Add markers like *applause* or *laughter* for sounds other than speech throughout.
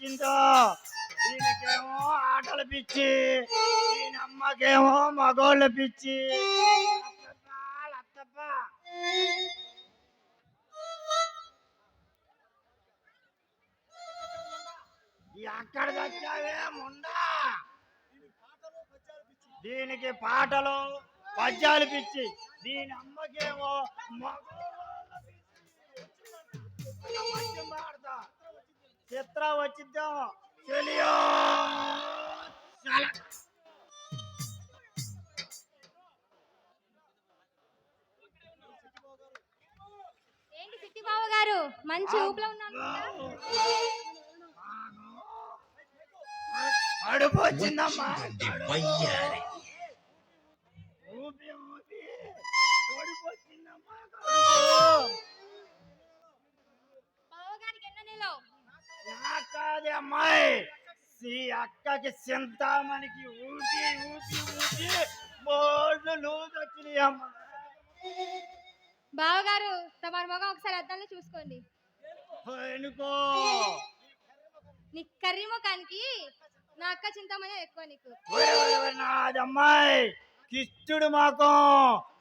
వచ్చిందో దీనికేమో ఆటలు పిచ్చి దీని అమ్మకేమో మగోళ్ళ పిచ్చి లత్తప్ప, లత్తప్ప. ఎక్కడ తెచ్చావే ముందా దీనికి పాటలు పద్యాలు పిచ్చి దీని అమ్మకేమో మగోళ్ళ పిచ్చి. చిత్ర వచ్చిద్దాం? చెలియో. ఏంటి గారు? మంచి ఊపులో ఉన్నాను వచ్చిందమ్మా. ఊపి ఊపి. వచ్చిందమ్మా నాకాది అమ్మాయి. ఈ అక్కకి చింతామణికి ఊపి ఊపి ఊపి బోర్డు లూజ్ వచ్చినాయి అమ్మా బావ గారు తమరి మగం ఒకసారి అద్దంలో చూసుకోండి. అనుకో నీ కర్రీ ముఖానికి నా అక్క చింతామణి ఎక్కువ నీకు. ఒరే, ఒరే, ఒరే, నాది అమ్మాయి. కిష్టుడు మాకం.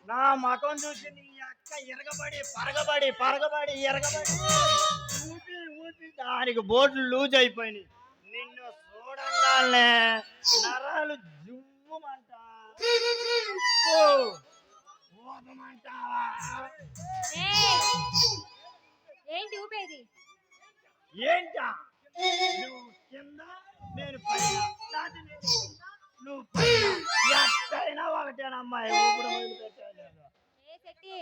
నా మకం చూసి నీ అక్క ఎరగబడి పరగబడి పరగబడి ఎరగబడి. దానికి బోట్లు లూజ్ అయిపోయినాయి. నిన్ను చూడంగానే నరాలు జువ్వమంట! ఏంటి ఊపేది ఏంటా? నువ్వు కింద నేను పైన. నువ్వు పైన. శెట్టి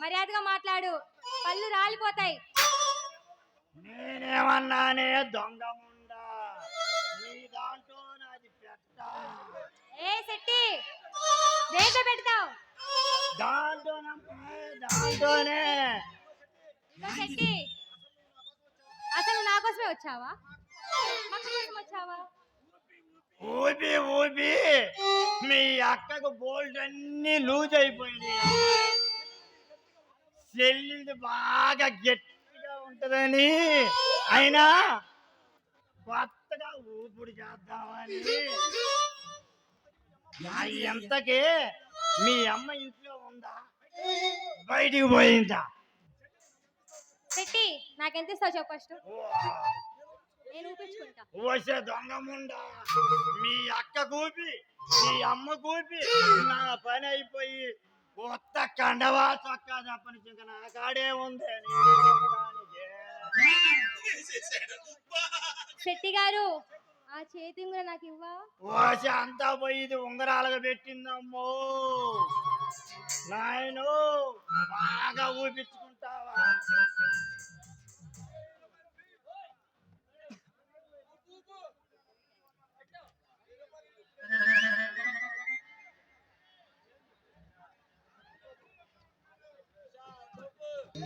మర్యాదగా మాట్లాడు. పళ్ళు రాలిపోతాయి. నేనేమన్నానే దొంగ ముండా నీ దాంట్లో నాది పెట్ట ఏ శెట్టి దేంట్లో పెడతావు? దాంట్లోనమ్మాయి దాంట్లోనే. ఇదిగో శెట్టి అసలు నా కోసమే వచ్చావా? మా అక్క కోసం వచ్చావా? ఊపి ఊపి. మీ అక్కకు బోల్ట్ అన్ని లూజ్ అయిపోయినాయి. *laughs* చెల్లిది బాగా గట్టిగా ఉంటదని అయినా కొత్తగా ఊపిడి చేద్దామని. ఎంతకి మీ అమ్మ ఇంట్లో ఉందా? బయటికి పోయిందా? నాకెంత ఇస్తావు చెప్పు ఫస్ట్? నేను ఊపించుకుంటా. ఓసే దొంగముండా మీ అక్క కూపి మీ అమ్మ కూపి నా పని అయిపోయి కొత్త కండవా చొక్కా తప్పని ఇంకా నా కాడే ఉంది. శెట్టి గారు ఆ చేతి కూడా నాకు ఇవ్వా అంతా పోయి ఇది ఉంగరాలుగా పెట్టిందమ్మో. నాయను బాగా ఊపించుకుంటావా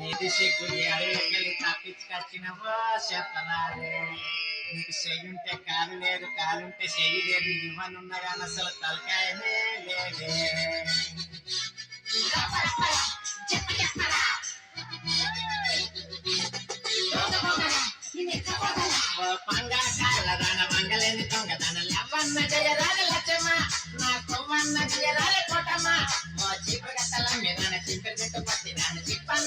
నీది సిగ్గు తప్పించుకొచ్చినవో చెప్పరాదే నీకు చెయ్యుంటే కాలు లేదు కాలుంటే చెయ్యి లేదు ఇవ్వనున్నా కానీ అసలు తలకాయనే లేదే. ఓ మంగళని దొంగదాన లవ్వన్న జయరాల లచ్చమ్మ నా కొవ్వన్న జయరాల కోటమ్మ ఓ మీద చింపి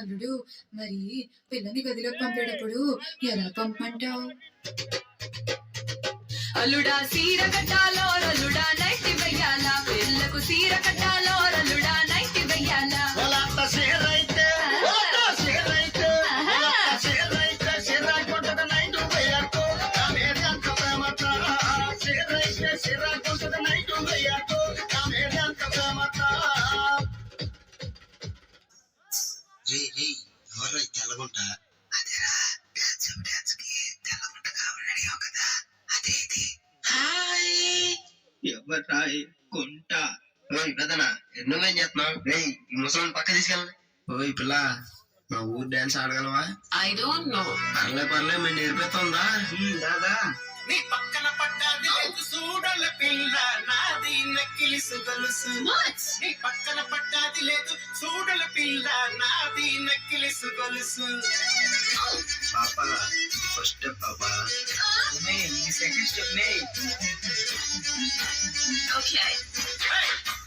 అల్లుడు. మరి పిల్లని గదిలోకి పంపేటప్పుడు ఎలా పంపంటావు అల్లుడా సీర కట్టాలో అల్లుడా నైటి వెయ్యాలా? పిల్లకు సీర కట్టాలో అల్లుడా నైటి వెయ్యాలా? సిరా నైట్ వెయ్యాకు. నా మీద అంత ప్రేమతో ఎవరు తెల్లగుంట హాయ్! ఎవరాయ్ గుంట ఓయ్ పెదనా చేస్తున్నావు? రేయ్ ఈ పక్క తీసుకెళ్ళండి. ఓయ్ పిల్ల మా ఊరు ఆడగలవా? ఐ డోంట్ పర్లే పర్లే మేము నేర్పిస్తుందా? దాదా. పక్కన పడ్డాది లేదు చూడాల పిల్ల నాది నక్కిలిసు గలుసు. నీ పక్కన పడ్డాది లేదు చూడల పిల్ల నాది నక్కి గొలుసు పాప ఫస్ట్ పాప సెకండ్ స్టెప్ నే Hey,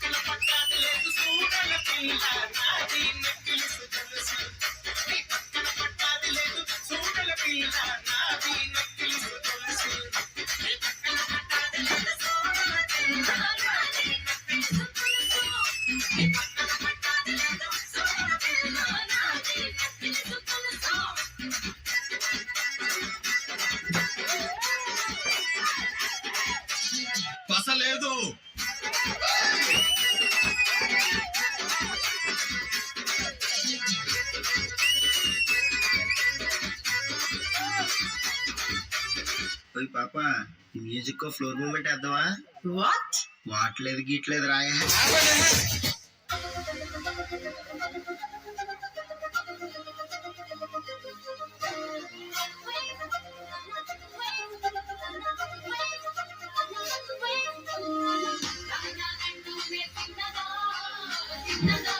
పక్కన పడ్డది లేదు చూడల పిల్ల నాది నక్కిలిసు గొలుసు నీ పక్కన పడ్డది లేదు చూడల పిల్ల పాప మ్యూజిక్ ఫ్లోర్ మూమెంట్ వేద్దామా వాట్ వాట్లేదు గీట్లేదు రాయా No, no.